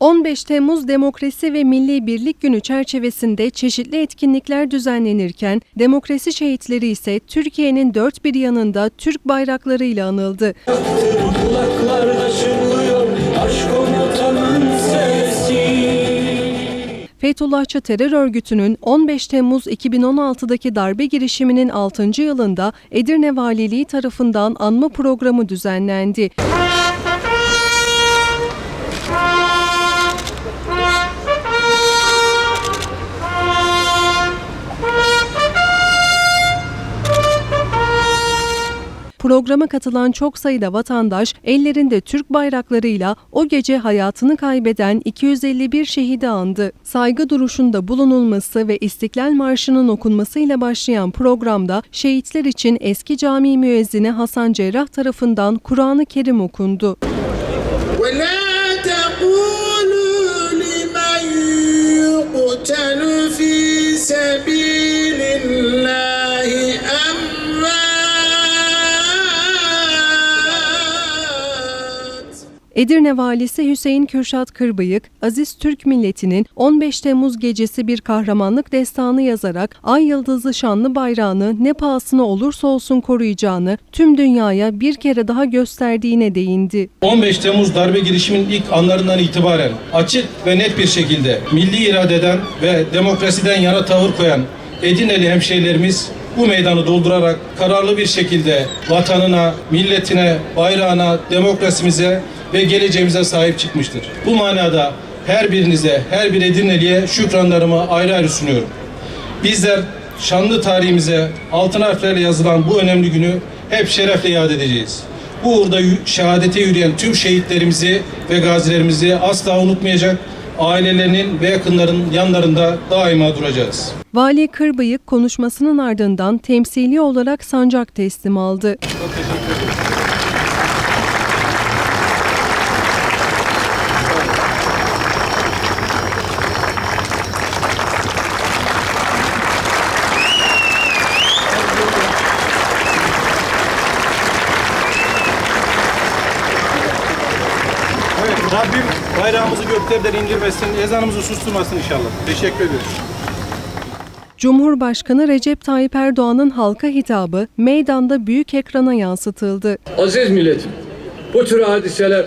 15 Temmuz Demokrasi ve Milli Birlik Günü çerçevesinde çeşitli etkinlikler düzenlenirken demokrasi şehitleri ise Türkiye'nin dört bir yanında Türk bayraklarıyla anıldı. Fethullahçı terör örgütünün 15 Temmuz 2016'daki darbe girişiminin 6. yılında Edirne Valiliği tarafından anma programı düzenlendi. Programa katılan çok sayıda vatandaş ellerinde Türk bayraklarıyla o gece hayatını kaybeden 251 şehidi andı. Saygı duruşunda bulunulması ve İstiklal Marşı'nın okunmasıyla başlayan programda şehitler için eski cami müezzini Hasan Cerrah tarafından Kur'an-ı Kerim okundu. ولا تقولوا لمن يقتل في Edirne Valisi Hüseyin Kürşat Kırbıyık, Aziz Türk milletinin 15 Temmuz gecesi bir kahramanlık destanı yazarak ay yıldızlı şanlı bayrağını ne pahasına olursa olsun koruyacağını tüm dünyaya bir kere daha gösterdiğine değindi. 15 Temmuz darbe girişiminin ilk anlarından itibaren açık ve net bir şekilde milli iradeden ve demokrasiden yana tavır koyan Edirneli hemşehrilerimiz bu meydanı doldurarak kararlı bir şekilde vatanına, milletine, bayrağına, demokrasimize ve geleceğimize sahip çıkmıştır. Bu manada her birinize, her bir Edirneli'ye şükranlarımı ayrı ayrı sunuyorum. Bizler şanlı tarihimize altın harflerle yazılan bu önemli günü hep şerefle yad edeceğiz. Bu uğurda şehadete yürüyen tüm şehitlerimizi ve gazilerimizi asla unutmayacak, ailelerinin ve yakınların yanlarında daima duracağız. Vali Kırbıyık konuşmasının ardından temsili olarak sancak teslim aldı. Evet, Rabbim bayrağımızı göklerden indirmesin, ezanımızı susturmasın inşallah. Teşekkür ediyoruz. Cumhurbaşkanı Recep Tayyip Erdoğan'ın halka hitabı meydanda büyük ekrana yansıtıldı. Aziz milletim, bu tür hadiseler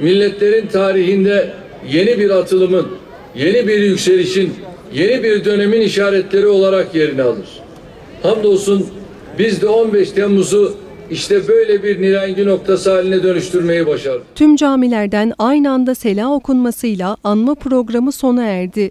milletlerin tarihinde yeni bir atılımın, yeni bir yükselişin, yeni bir dönemin işaretleri olarak yerini alır. Hamdolsun biz de 15 Temmuz'u işte böyle bir nirengi noktası haline dönüştürmeyi başardık. Tüm camilerden aynı anda sela okunmasıyla anma programı sona erdi.